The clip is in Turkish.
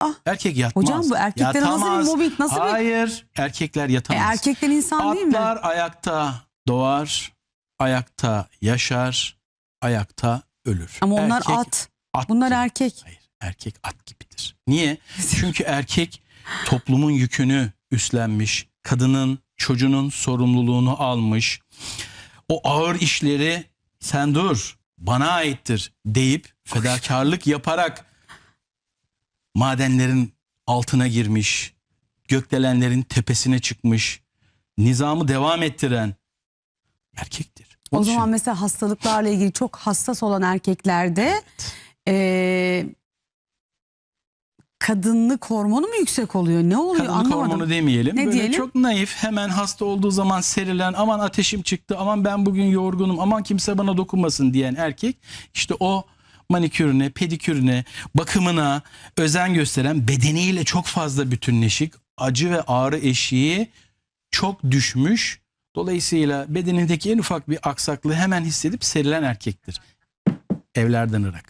Ah, Erkek yatmaz. hocam bu erkeklere nasıl bir Yatamaz. mobbing, nasıl bir- Hayır erkekler e, yatamaz. erkekler insan değil mi? Atlar ayakta doğar, ayakta yaşar, ayakta ölür. Ama onlar Erkek at. at Bunlar gibi. erkek. Hayır, erkek at gibidir. Niye? Çünkü erkek toplumun yükünü üstlenmiş, kadının, çocuğunun sorumluluğunu almış. O ağır işleri sen dur, bana aittir deyip fedakarlık yaparak madenlerin altına girmiş, gökdelenlerin tepesine çıkmış, nizamı devam ettiren erkektir. O Onun zaman mesela hastalıklarla ilgili çok hassas olan erkeklerde e, kadınlık hormonu mu yüksek oluyor? Ne oluyor Kadınlık anlamadım. hormonu demeyelim. Ne Böyle diyelim? çok naif hemen hasta olduğu zaman serilen aman ateşim çıktı aman ben bugün yorgunum aman kimse bana dokunmasın diyen erkek işte o manikürüne, pedikürüne, bakımına özen gösteren bedeniyle çok fazla bütünleşik acı ve ağrı eşiği çok düşmüş. Dolayısıyla bedenindeki en ufak bir aksaklığı hemen hissedip serilen erkektir. Evlerden ırak.